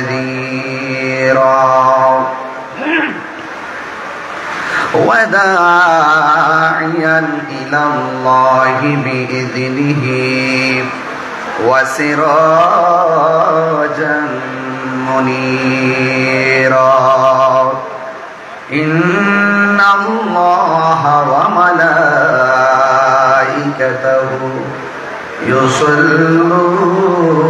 ونذيرا وداعيا إلى الله بإذنه وسراجا منيرا. إن الله وملائكته يصلون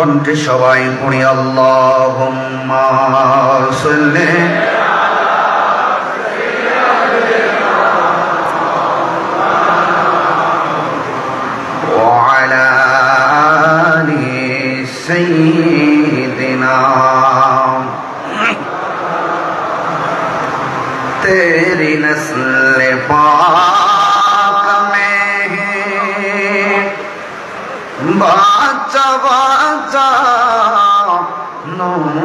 কণ্ঠে সবাই পড়ি আল্লাহ সাল্লি وعلى آل سيدنا বাচ্চা বাচ্চা নূর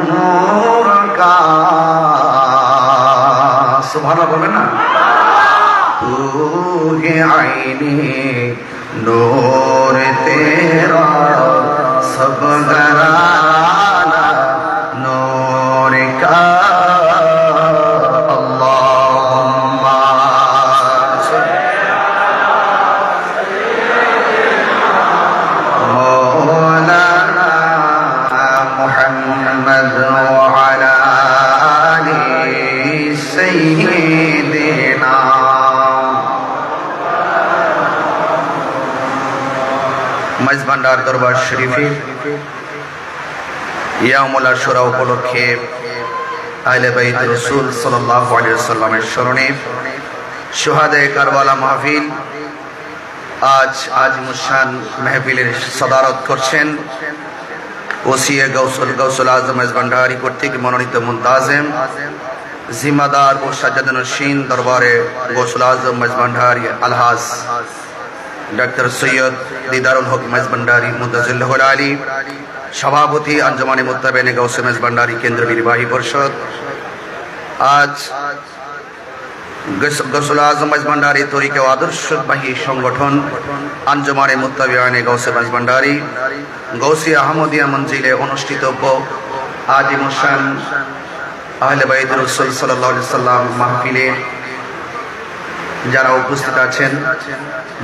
ভালো বলে না? তুহে আইনি নূর তেরা সব গরা মাইজভান্ডার দরবার শরীফে ইয়ামুল আশুরা উপলক্ষে আহলে বাইত রাসূল সাল্লামের স্মরণে শুহাদে কারবালা মাহফিল আজ আজ মুসান মেহফিলের সদারত করছেন ওসিয়ে গৌসল গৌসল আজম ভান্ডারি কর্তৃক মনোনীত মুন্তাজেম, জিম্মাদার ও সাজ্জাদনসীন দরবারে গৌসল আজম ভান্ডারি আলহাজ ডক্টর সৈয়দ দিদারুল হক ভান্ডারি মুদাজুল্লাহ আলী, সভাপতি আঞ্জমানে মুত্তাবেনে গৌসে ভান্ডারি কেন্দ্র নির্বাহী পরিষদ। আজ গসুল আজম ভান্ডারি তরিকে আদর্শবাহী সংগঠন আঞ্জমানে মুত্তাবিয়ানে গৌসে ভান্ডারি গৌসি আহমদিয়া মঞ্জিলে অনুষ্ঠিতব্য আদি মুসান আহলে বাইদ রসুল সাল্লাহ সাল্লাম মাহফিলে যারা উপস্থিত আছেন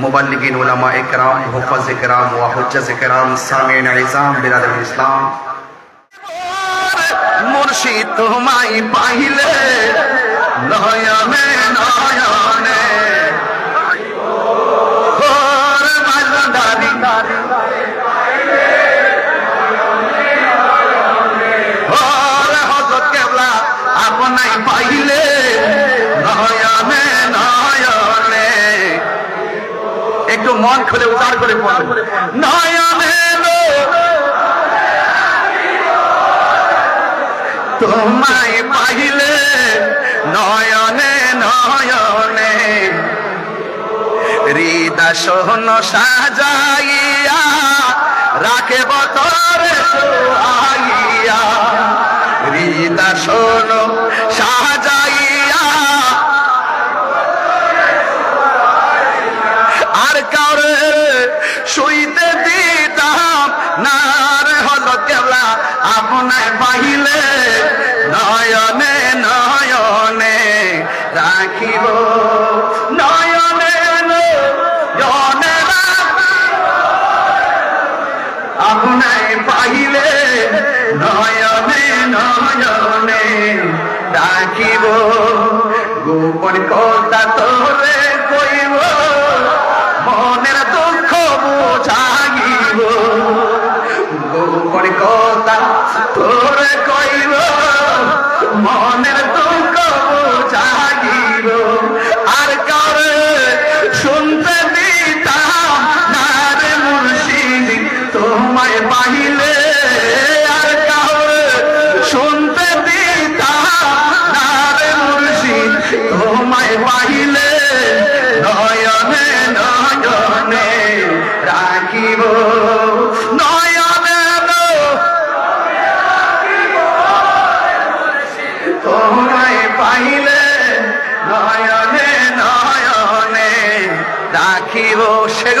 মোবাল্লিগিন উলামা একরাম, হোফাজ একরাম, ওয়া হুজ্জাজ একরাম সামিন ইজাম বিরাদ ইসলাম। মুর্শিদ তোমায় পাইলে, নয়া মে ওর মন খুলে উদার করে পড়ুন নয়নে তোমায় পাইলে নয়নে নয়নে। হৃদা সোহন সাজাইয়া রাখে বতরে।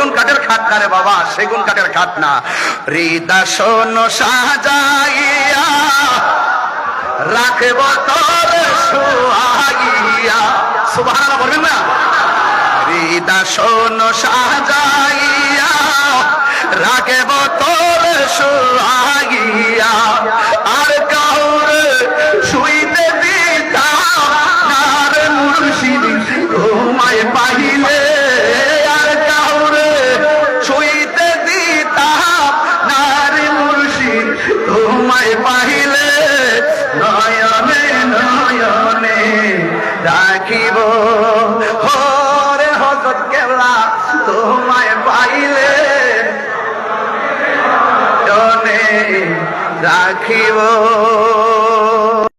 সেগুন কাঠের খাট না রে বাবা, সেগুন কাঠের খাট না। হৃদাসন সাজাইয়া, রাখব তোর সুহাইয়া সুবহানাল্লাহ বলবেন না? হৃদাসন সাজাইয়া, রাখব তোর সুহাগিয়া। রাখিব হরে হজত কেলা তোমায় পাইলে রাখিব।